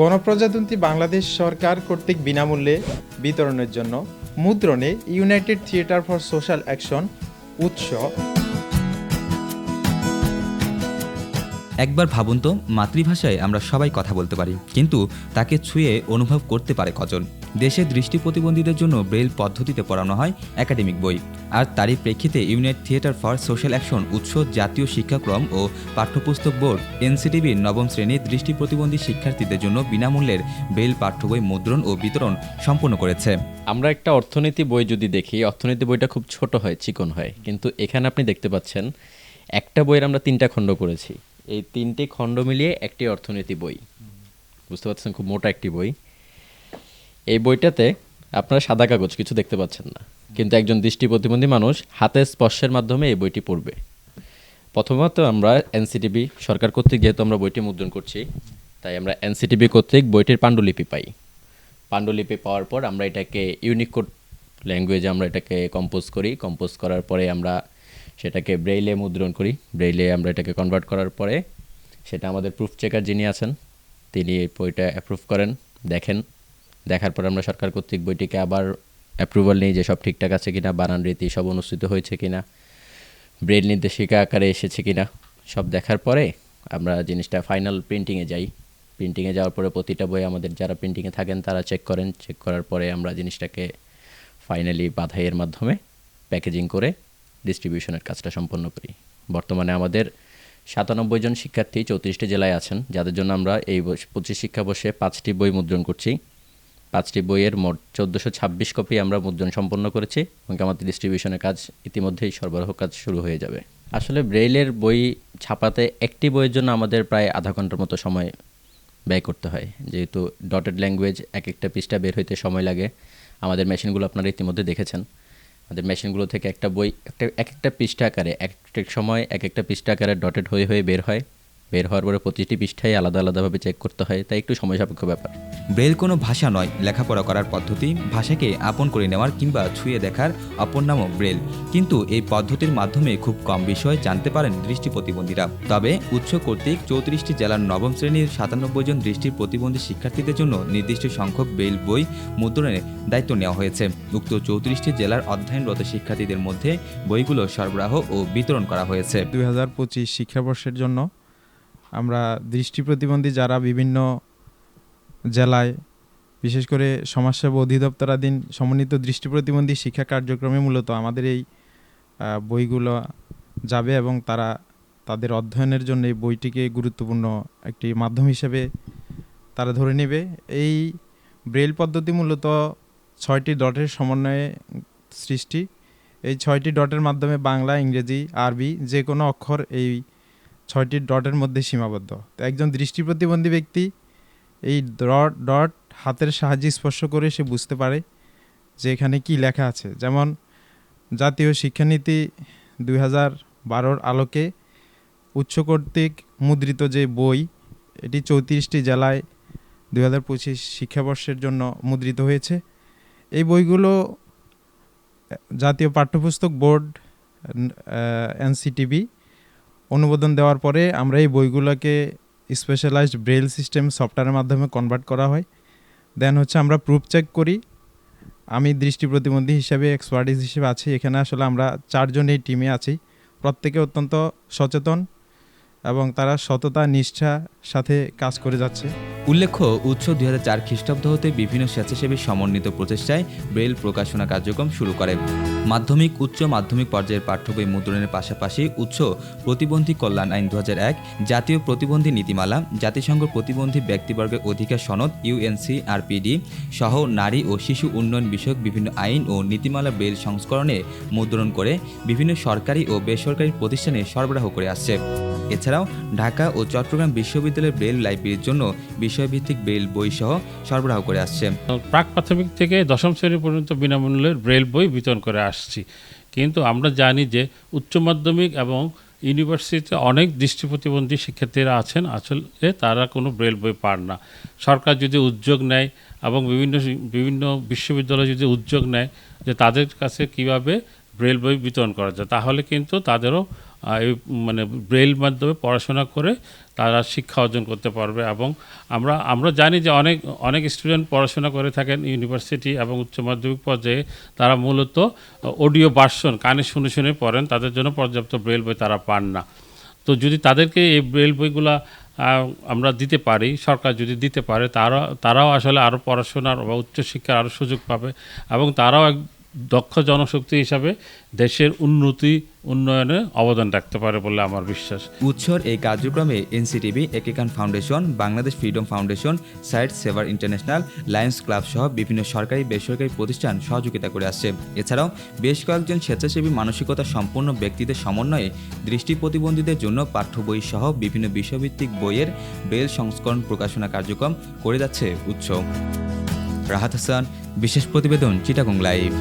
গণপ্রজাতন্ত্রী বাংলাদেশ সরকার কর্তৃক বিনামূল্যে বিতরণের জন্য মুদ্রণে united theatre for social action উৎস একবার ভাবুন তো, মাতৃভাষায় আমরা সবাই কথা বলতে পারি, কিন্তু তাকে ছুঁয়ে অনুভব করতে পারে কজন? দেশের দৃষ্টি প্রতিবন্ধীদের জন্য ব্রেল পদ্ধতিতে পড়ানো হয় একাডেমিক বই। আর তারই প্রেক্ষিতে unite theatre for social action উৎস জাতীয় শিক্ষাক্রম ও পাঠ্যপুস্তক বোর্ড, এনসিটিভির নবম শ্রেণির দৃষ্টি প্রতিবন্ধী শিক্ষার্থীদের জন্য বিনামূল্যের ব্রেল পাঠ্য বই মুদ্রণ ও বিতরণ সম্পন্ন করেছে। আমরা একটা অর্থনীতি বই যদি দেখি, অর্থনীতি বইটা খুব ছোট হয়, চিকন হয়, কিন্তু এখানে আপনি দেখতে পাচ্ছেন, একটা বইয়ের আমরা তিনটা খণ্ড করেছি। এই তিনটি খণ্ড মিলিয়ে একটি অর্থনীতি বই। বুঝতে পারছেন খুব মোটা একটি বই। এই বইটাতে আপনারা সাদা কাগজ, কিছু দেখতে পাচ্ছেন না। কিন্তু একজন দৃষ্টি প্রতিবন্ধী মানুষ হাতে স্পর্শের মাধ্যমে এই বইটি পড়বে। প্রথমত আমরা এনসিটিভি সরকার কর্তৃক, যেহেতু আমরা বইটি মুদ্রণ করছি, তাই আমরা এনসিটিভি কর্তৃক বইটির পাণ্ডুলিপি পাই। পাণ্ডুলিপি পাওয়ার পর আমরা এটাকে ইউনিকোড ল্যাঙ্গুয়েজে আমরা এটাকে কম্পোজ করি। কম্পোজ করার পরে আমরা সেটাকে ব্রেইলে মুদ্রণ করি। ব্রেইলে আমরা এটাকে কনভার্ট করার পরে সেটা আমাদের প্রুফ চেকার যিনি আছেন, তিনি এই বইটা অ্যাপ্রুভ করেন, দেখেন। দেখার পর আমরা সরকার কর্তৃক বইটিকে আবার অ্যাপ্রুভাল নিই যে সব ঠিকঠাক আছে কিনা, বানান রীতি সব অনুষ্ঠিত হয়েছে কিনা ব্রেল নির্দেশিকা আকারে এসেছে কিনা, সব দেখার পরে আমরা জিনিসটা ফাইনাল প্রিন্টিংয়ে যাই। প্রিন্টিংয়ে যাওয়ার পরে প্রতিটা বই আমাদের যারা প্রিন্টিংয়ে থাকেন তারা চেক করেন। চেক করার পরে আমরা জিনিসটাকে ফাইনালি বাধাইয়ের মাধ্যমে প্যাকেজিং করে ডিস্ট্রিবিউশনের কাজটা সম্পন্ন করি। বর্তমানে আমাদের সাতানব্বই জন শিক্ষার্থী চৌত্রিশটি জেলায় আছেন, যাদের জন্য আমরা এই পঁচিশ শিক্ষাবর্ষে পাঁচটি বই মুদ্রণ করছি। পাঁচটি বইয়ের মোট চোদ্দোশো ছাব্বিশ কপি আমরা মুদ্রণ সম্পন্ন করেছি এবং আমাদের ডিস্ট্রিবিউশনের কাজ ইতিমধ্যেই সরবরাহ কাজ শুরু হয়ে যাবে। আসলে ব্রেইলের বই ছাপাতে একটি বইয়ের জন্য আমাদের প্রায় আধা ঘণ্টার মতো সময় ব্যয় করতে হয়। যেহেতু ডটেড ল্যাঙ্গুয়েজ এক একটা পৃষ্ঠা বের হইতে সময় লাগে। আমাদের মেশিনগুলো আপনারা ইতিমধ্যে দেখেছেন। আমাদের মেশিনগুলো থেকে একটা বই, একটা, এক একটা পৃষ্ঠা আকারে, এক এক সময় এক একটা পৃষ্ঠা আকারে ডটেড হয়ে হয়ে বের হয়। বের হওয়ার পরে প্রতিটি পৃষ্ঠায় আলাদা আলাদাভাবে চেক করতে হয় তাই একটু সময় সাপেক্ষ ব্যাপার। ব্রেল কোনো ভাষা নয় লেখাপড়া করার পদ্ধতি ভাষাকে আপন করে নেওয়ার কিংবা ছুঁয়ে দেখার অপর নামও ব্রেল। কিন্তু এই পদ্ধতির মাধ্যমে খুব কম বিষয় জানতে পারেন দৃষ্টি প্রতিবন্ধীরা। তবে উৎস কর্তৃক চৌত্রিশটি জেলার নবম শ্রেণির সাতানব্বই জন দৃষ্টি প্রতিবন্ধী শিক্ষার্থীদের জন্য নির্দিষ্ট সংখ্যক ব্রেল বই মুদ্রণের দায়িত্ব নেওয়া হয়েছে। উক্ত চৌত্রিশটি জেলার অধ্যয়নরত শিক্ষার্থীদের মধ্যে বইগুলো সরবরাহ ও বিতরণ করা হয়েছে। দুই হাজার পঁচিশ শিক্ষাবর্ষের জন্য আমরা দৃষ্টি প্রতিবন্ধী যারা বিভিন্ন জেলায়, বিশেষ করে সমাজসেবা অধিদপ্তরাধীন সমন্বিত দৃষ্টি প্রতিবন্ধী শিক্ষা কার্যক্রমে মূলত আমাদের এই বইগুলো যাবে এবং তারা তাদের অধ্যয়নের জন্য এই বইটিকে গুরুত্বপূর্ণ একটি মাধ্যম হিসেবে তারা ধরে নেবে। এই ব্রেল পদ্ধতি মূলত ছয়টি ডটের সমন্বয়ে সৃষ্টি। এই ছয়টি ডটের মাধ্যমে বাংলা, ইংরেজি, আরবি যে কোনো অক্ষর এই ছয়টি ডটের মধ্যে সীমাবদ্ধ। তো একজন দৃষ্টি প্রতিবন্ধী ব্যক্তি এই ডট ডট হাতের সাহায্যে স্পর্শ করে সে বুঝতে পারে যে এখানে কি লেখা আছে। যেমন, জাতীয় শিক্ষানীতি দুই হাজার বারোর আলোকে উচ্চ কর্তৃক মুদ্রিত যে বই, এটি চৌত্রিশটি জেলায় দুই হাজার পঁচিশ শিক্ষাবর্ষের জন্য মুদ্রিত হয়েছে। এই বইগুলো জাতীয় পাঠ্যপুস্তক বোর্ড এনসিটিভি অনুমোদন দেওয়ার পরে আমরা এই বইগুলোকে স্পেশালাইজড ব্রেল সিস্টেম সফটওয়্যারের মাধ্যমে কনভার্ট করা হয়। দেন হচ্ছে আমরা প্রুফ চেক করি। আমি দৃষ্টি প্রতিবন্ধী হিসেবে এক্সপার্টিস হিসেবে আছি। এখানে আসলে আমরা চারজন এই টিমে আছি। প্রত্যেকে অত্যন্ত সচেতন। এবং তারা সততা, নিষ্ঠা সাথে কাজ করে যাচ্ছে। উল্লেখ্য, উৎস দুই হাজার চার খ্রিস্টাব্দ হতে বিভিন্ন স্বেচ্ছাসেবী সমন্বিত প্রচেষ্টায় ব্রেল প্রকাশনা কার্যক্রম শুরু করে। মাধ্যমিক, উচ্চ মাধ্যমিক পর্যায়ের পাঠ্য বই মুদ্রণের পাশাপাশি উৎস প্রতিবন্ধী কল্যাণ আইন দু জাতীয় প্রতিবন্ধী নীতিমালা, জাতিসংঘ প্রতিবন্ধী ব্যক্তিবর্গের অধিকার সনদ ইউএনসি আরপিডি সহ নারী ও শিশু উন্নয়ন বিষয়ক বিভিন্ন আইন ও নীতিমালা ব্রেল সংস্করণে মুদ্রণ করে বিভিন্ন সরকারি ও বেসরকারি প্রতিষ্ঠানে সরবরাহ করে আসছে। এছাড়াও ঢাকা ও চট্টগ্রাম বিশ্ববিদ্যালয়ের ব্রেল লাইব্রেরির জন্য বিষয়ভিত্তিক ব্রেল বই সহ সরবরাহ করে আসছে। প্রাক প্রাথমিক থেকে দশম শ্রেণি পর্যন্ত বিনামূল্যের ব্রেল বই বিতরণ করে আসছি। কিন্তু আমরা জানি যে উচ্চ মাধ্যমিক এবং ইউনিভার্সিটিতে অনেক দৃষ্টি প্রতিবন্ধী শিক্ষার্থীরা আছেন, আসলে তারা কোনো ব্রেল বই পান না। সরকার যদি উদ্যোগ নেয় এবং বিভিন্ন বিভিন্ন বিশ্ববিদ্যালয় যদি উদ্যোগ নেয় যে তাদের কাছে কীভাবে ব্রেল বই বিতরণ করা যায়, তাহলে কিন্তু তাদেরও মানে ব্রেল মাধ্যমে পড়াশোনা করে তারা শিক্ষা অর্জন করতে পারবে এবং আমরা আমরা জানি যে অনেক অনেক স্টুডেন্ট পড়াশোনা করে থাকেন ইউনিভার্সিটি এবং উচ্চ মাধ্যমিক পর্যায়ে। তারা মূলত অডিও ভার্সন কানে শুনে শুনে পড়েন, তাদের জন্য পর্যাপ্ত ব্রেল বই তারা পান না। তো যদি তাদেরকে এই ব্রেল বইগুলা আমরা দিতে পারি, সরকার যদি দিতে পারে, তারা, তারাও আসলে আরও পড়াশোনার বা উচ্চশিক্ষার আরও সুযোগ পাবে এবং তারাও দক্ষ জনশক্তি হিসাবে দেশের উন্নতি, উন্নয়নে অবদান রাখতে পারে বলে আমার বিশ্বাস। উৎসর এই কার্যক্রমে NCTB, একেকান foundation, Bangladesh freedom foundation, sight saver international, lions club সহ বিভিন্ন সরকারি, বেসরকারি প্রতিষ্ঠান সহযোগিতা করে আসছে। এছাড়াও বেশ কয়েকজন স্বেচ্ছাসেবী মানসিকতা সম্পন্ন ব্যক্তিদের সমন্বয়ে দৃষ্টি প্রতিবন্ধীদের জন্য পাঠ্য বই সহ বিভিন্ন বিষয়ভিত্তিক বইয়ের বেল সংস্করণ প্রকাশনা কার্যক্রম করে যাচ্ছে উৎস রাহাত হাসান বিশেষ প্রতিবেদন চিটাগং লাইভ।